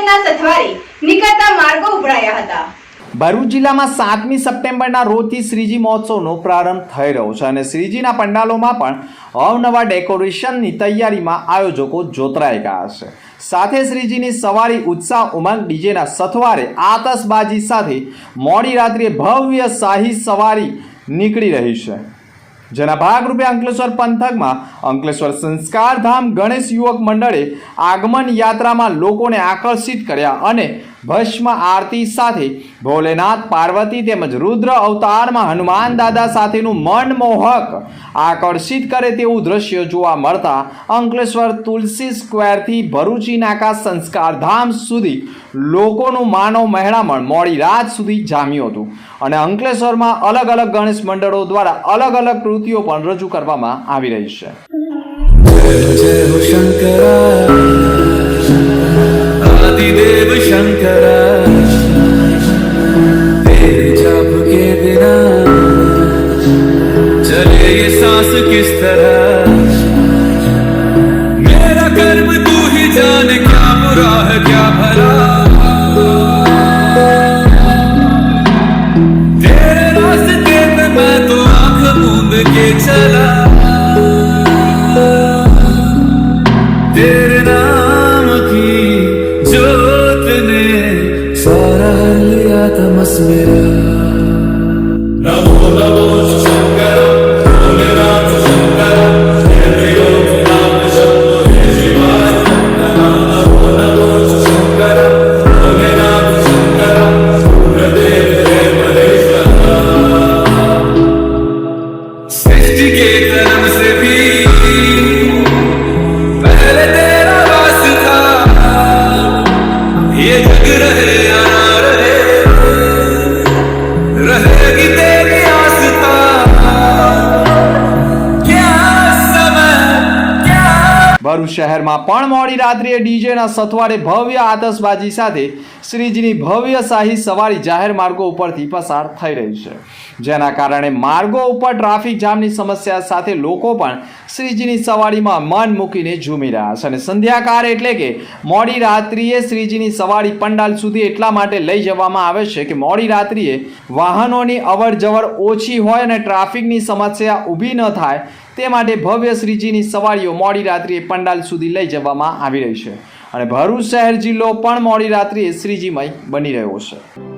ડીજેના સથવારે નીકળતા માર્ગો ઉભરાયા હતા. ભરૂચ જિલ્લામાં સાતમી સપ્ટેમ્બરના રોજથી શ્રીજી મહોત્સવનો પ્રારંભ થઈ રહ્યો છે અને શ્રીજીના પંડાલોમાં પણ અવનવા ડેકોરેશનની તૈયારીમાં આયોજકો જોતરાઈ ગયા છે. સાથે શ્રીજીની સવારી, ઉત્સાહ, ઉમંગ, ડીજેના સથવારે આતશબાજી સાથે મોડી રાત્રે ભવ્ય શાહી સવારી નીકળી રહી છે. જેના ભાગરૂપે અંકલેશ્વર પંથકમાં અંકલેશ્વર સંસ્કારધામ ગણેશ યુવક મંડળે આગમન યાત્રામાં લોકોને આકર્ષિત કર્યા અને ભસ્મ આરતી સાથે ભોલેનાથ પાર્વતી તેમજ રુદ્ર અવતારમાં હનુમાન દાદા સાથેનું મનમોહક આકર્ષિત કરે તેવું દ્રશ્ય જોવા મળતા અંકલેશ્વર તુલસી સ્ક્વેરથી ભરૂચી નાકા સંસ્કારધામ સુધી લોકોનું માનવ મહેણામણ મોડી રાત સુધી જામ્યું હતું. અને અંકલેશ્વરમાં અલગ અલગ ગણેશ મંડળો દ્વારા અલગ અલગ કૃતિઓ પણ રજૂ કરવામાં આવી રહી છે. तरह मेरा कर्म तू ही जाने क्या बुरा है, क्या भला। तेरे रास्ते पे मैं तो आँख मूंद के चला। तेरे जोत ने सारा लिया तमस मेरा नमो नमो शंकर। ભરૂચ શહેરમાં પણ મોડી રાત્રિએ ડીજેના સથવારે ભવ્ય આતશબાજી સાથે શ્રીજીની ભવ્ય શાહી સવારી જાહેર માર્ગો ઉપરથી પસાર થઈ રહી છે. જેના કારણે માર્ગો ઉપર ટ્રાફિક જામની સમસ્યા સાથે લોકો પણ શ્રીજીની સવારીમાં મન મૂકીને ઝૂમી રહ્યા છે અને સંધ્યાકાર એટલે કે મોડી રાત્રિએ શ્રીજીની સવારી પંડાલ સુધી એટલા માટે લઈ જવામાં આવે છે કે મોડી રાત્રિએ વાહનોની અવર જવર ઓછી હોય અને ટ્રાફિકની સમસ્યા ઊભી ન થાય તે માટે ભવ્ય શ્રીજીની સવારીઓ મોડી રાત્રિએ પંડાલ સુધી લઈ જવામાં આવી રહી છે. અને ભરૂચ શહેર જિલ્લો પણ મોડી રાત્રિએ શ્રીજીમય બની રહ્યો છે.